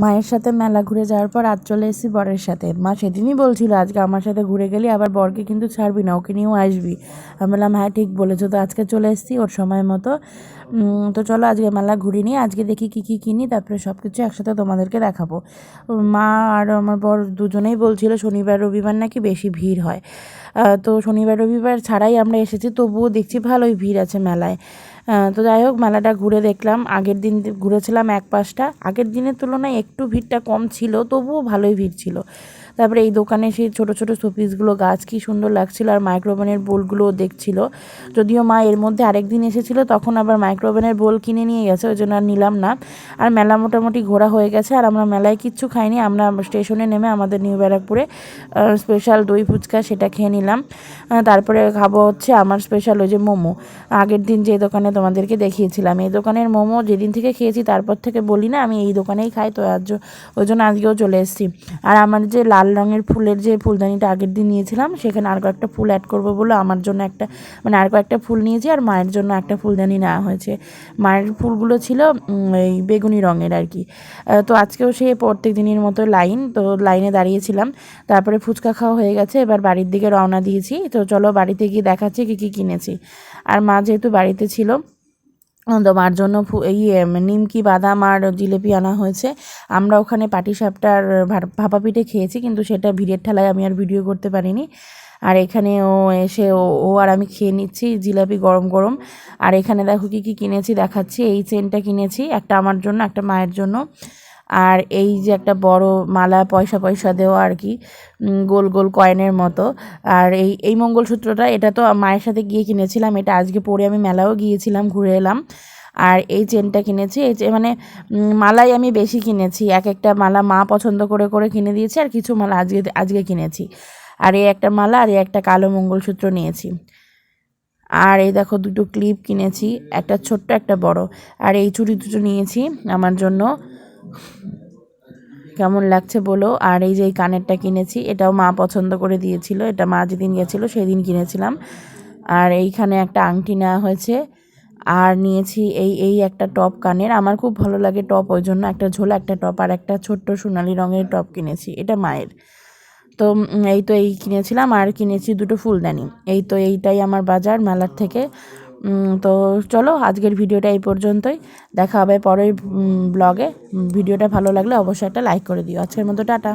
মায়ের সাথে মেলা ঘুরে যাওয়ার পর আজ চলে এসেছি বরের সাথে। মা সেদিনই বলছিল, আজকে আমার সাথে ঘুরে গেলি, আবার বরকে কিন্তু ছাড়বি না, ওকে নিয়েও আসবি। আমি বললাম হ্যাঁ ঠিক বলেছ, তো আজকে চলে এসেছি ওর সময় মতো। তো চলো আজকে মেলা ঘুরি নিই, আজকে দেখি কী কী কিনি, তারপরে সব কিছু একসাথে তোমাদেরকে দেখাবো। মা আর আমার বর দুজনেই বলছিল, শনিবার, রবিবার নাকি বেশি ভিড় হয়। তো শনিবার, রবিবার ছাড়াই আমরা এসেছি, তবুও দেখছি ভালোই ভিড় আছে মেলায়। তো যাই হোক, মেলাটা ঘুরে দেখলাম। আগের দিন ঘুরেছিলাম এক পাশটা। আগের দিনের তুলনায় একটু ভিড়টা কম ছিল, তবুও ভালোই ভিড় ছিল। তারপরে এই দোকানে সেই ছোটো ছোটো শোপিসগুলো গাছ কি সুন্দর লাগছিল আর মাইক্রোওভেনের বোলগুলোও দেখছিল। যদিও মা এর মধ্যে আরেক দিন এসেছিল, তখন আবার মাইক্রোওভেনের বোল কিনে নিয়ে গেছে, ওই জন্য আর নিলাম না। আর মেলা মোটামুটি ঘোরা হয়ে গেছে আর আমরা মেলায় কিচ্ছু খাইনি, আমরা স্টেশনে নেমে আমাদের নিউ ব্যারাকপুরে স্পেশাল দই ফুচকা সেটা খেয়ে নিলাম। তারপরে খাব হচ্ছে আমার স্পেশাল ওই যে মোমো। আগের দিন যে দোকানে তোমাদেরকে দেখিয়েছিলাম, এই দোকানের মোমো যেদিন থেকে খেয়েছি তারপর থেকে বলি না, আমি এই দোকানেই খাই, তো আজ ওই জন্য আজকেও চলে এসেছি। আর আমার যে লাল রঙের ফুলের যে ফুলদানিটা আগের দিন নিয়েছিলাম, সেখানে আর কয়েকটা ফুল অ্যাড করব বলে আমার জন্য একটা মানে আর কয়েকটা ফুল নিয়েছি আর মায়ের জন্য একটা ফুলদানি নেওয়া হয়েছে। মায়ের ফুলগুলো ছিল এই বেগুনি রঙের আর কি। তো আজকেও সে প্রত্যেক দিনের মতো লাইন, তো লাইনে দাঁড়িয়েছিলাম। তারপরে ফুচকা খাওয়া হয়ে গেছে, এবার বাড়ির দিকে রওনা দিয়েছি। তো চলো বাড়িতে গিয়ে দেখাচ্ছি কী কী কিনেছি। আর মা যেহেতু বাড়িতে ছিল তো জন্য ইয়ে নিমকি, বাদাম আর জিলেপি আনা হয়েছে। আমরা ওখানে পাটিসাপটার সাপটার ভাপা পিঠে খেয়েছি, কিন্তু সেটা ভিড়ের ঠেলায় আমি আর ভিডিও করতে পারিনি। আর এখানে ও এসে ও আর আমি খেয়ে নিচ্ছি জিলাপি গরম গরম। আর এখানে দেখো কি কি কিনেছি দেখাচ্ছি। এই চেনটা কিনেছি, একটা আমার জন্য, একটা মায়ের জন্য। আর এই যে একটা বড় মালা পয়সা পয়সা দেওয়া আর কি গোল গোল কয়েনের মতো। আর এই এই মঙ্গলসূত্রটা, এটা তো মায়ের সাথে গিয়ে কিনেছিলাম, এটা আজকে পরে আমি মেলাও গিয়েছিলাম, ঘুরে এলাম। আর এই চেনটা কিনেছি, এই মানে মালাই আমি বেশি কিনেছি, এক একটা মালা মা পছন্দ করে করে কিনে দিয়েছে, আর কিছু মালা আজকে আজকে কিনেছি। আর এই একটা মালা আর এই একটা কালো মঙ্গলসূত্র নিয়েছি। আর এই দেখো দুটো ক্লিপ কিনেছি, একটা ছোট্ট, একটা বড়। আর এই চুড়ি দুটো নিয়েছি আমার জন্য। কেমন লাগছে বলো? আর এই যে এই কানেরটা কিনেছি, এটাও মা পছন্দ করে দিয়েছিল। এটা মা যেদিন গেছিল সেদিন কিনেছিলাম। আর এইখানে একটা আংটি নেওয়া হয়েছে। আর নিয়েছি এই এই একটা টপ কানের। আমার খুব ভালো লাগে টপ, ওই জন্য একটা ঝোলা, একটা টপ আর একটা ছোট্ট সোনালি রঙের টপ কিনেছি। এটা মায়ের। তো এই তো এই কিনেছিলাম। আর কিনেছি দুটো ফুলদানি। এই তো এইটাই আমার বাজার, মেলার থেকে। তো চলো আজকের ভিডিওটা এই পর্যন্তই। দেখা হবে পরের ব্লগে ভিডিওটা ভালো লাগলে অবশ্যই একটা লাইক করে দিও। আজকের মতো টাটা।